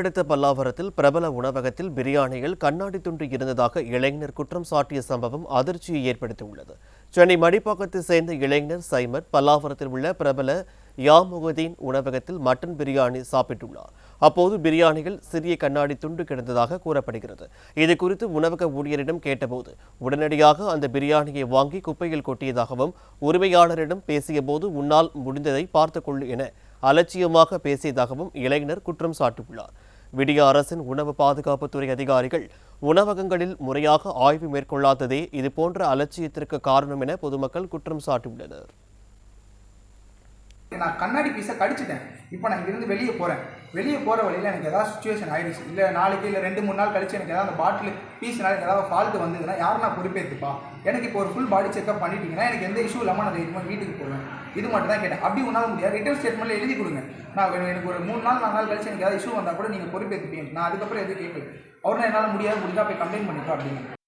அடுத்த பல்லாவரத்தில் பிரபல உணவகத்தில் பிரியாணியில் கண்ணாடி துண்டு இருந்ததாக இளைஞர் குற்றம் சாட்டிய சம்பவம் அதிர்ச்சியை ஏற்படுத்தியுள்ளது. சென்னை மடிப்பாக்கத்தை சேர்ந்த இளைஞர் சைமர் பல்லாவரத்தில் உள்ள பிரபல யாமுகதீன் உணவகத்தில் மட்டன் பிரியாணி சாப்பிட்டுள்ளார். அப்போது பிரியாணியில் சிறிய கண்ணாடி துண்டு கிடந்ததாக கூறப்படுகிறது. இது குறித்து உணவக ஊழியரிடம் கேட்டபோது உடனடியாக அந்த பிரியாணியை வாங்கி குப்பையில் கொட்டியதாகவும் உரிமையாளரிடம் பேசியபோது உன்னால் முடிந்ததை பார்த்துக்கொள்ளு என அலட்சியமாக பேசியதாகவும் இளைஞர் குற்றம் சாட்டியுள்ளார். விடிய அரசின் உணவு பாதுகாப்புத்துறை அதிகாரிகள் உணவகங்களில் முறையாக ஆய்வு மேற்கொள்ளாததே இது போன்ற அலட்சியத்திற்கு காரணம் என பொதுமக்கள் குற்றம் சாட்டியுள்ளனர். நான் கண்ணாடி பீஸை கடிச்சிட்டேன். இப்போ நான் இங்கேருந்து வெளியே போகிறேன் வெளியே போகிற வழியில் எனக்கு ஏதாவது சுச்சுவேஷன் ஆயிடுச்சு. இல்லை நாளைக்கு இல்லை ரெண்டு மூணு நாள் கழிச்சு எனக்கு ஏதாவது அந்த பாட்டில் பீஸ்னால எனக்கு ஏதாவது ஃபால்ட் வந்ததுன்னா யார் நான் பொறுப்பேற்றுப்பா எனக்கு இப்போ ஒரு ஃபுல் பாடி செக்அப் பண்ணிட்டீங்கன்னா எனக்கு எந்த இஷ்யூ இல்லாமல் நான் தைரியமாக வீட்டுக்கு போவேன். இது மட்டும் தான் கேட்டேன். அப்படி உன்னால் முடியாது. ரிட்டர்ன் ஸ்டேட்மெண்ட்டில் எழுதி கொடுங்க. நான் எனக்கு- ஒரு மூணு நாள் நாலு நாள் கழிச்சு எனக்கு ஏதாவது இஷ்யூ வந்தால் கூட நீங்கள் பொறுப்பேற்றுப்பீங்க நான் அதுக்கப்புறம் எதுவும் கேட்கல. அவர்னா என்னால் முடியாது. முடிஞ்சா போய் கம்ப்ளைண்ட் பண்ணிக்கோ அப்படின்னு.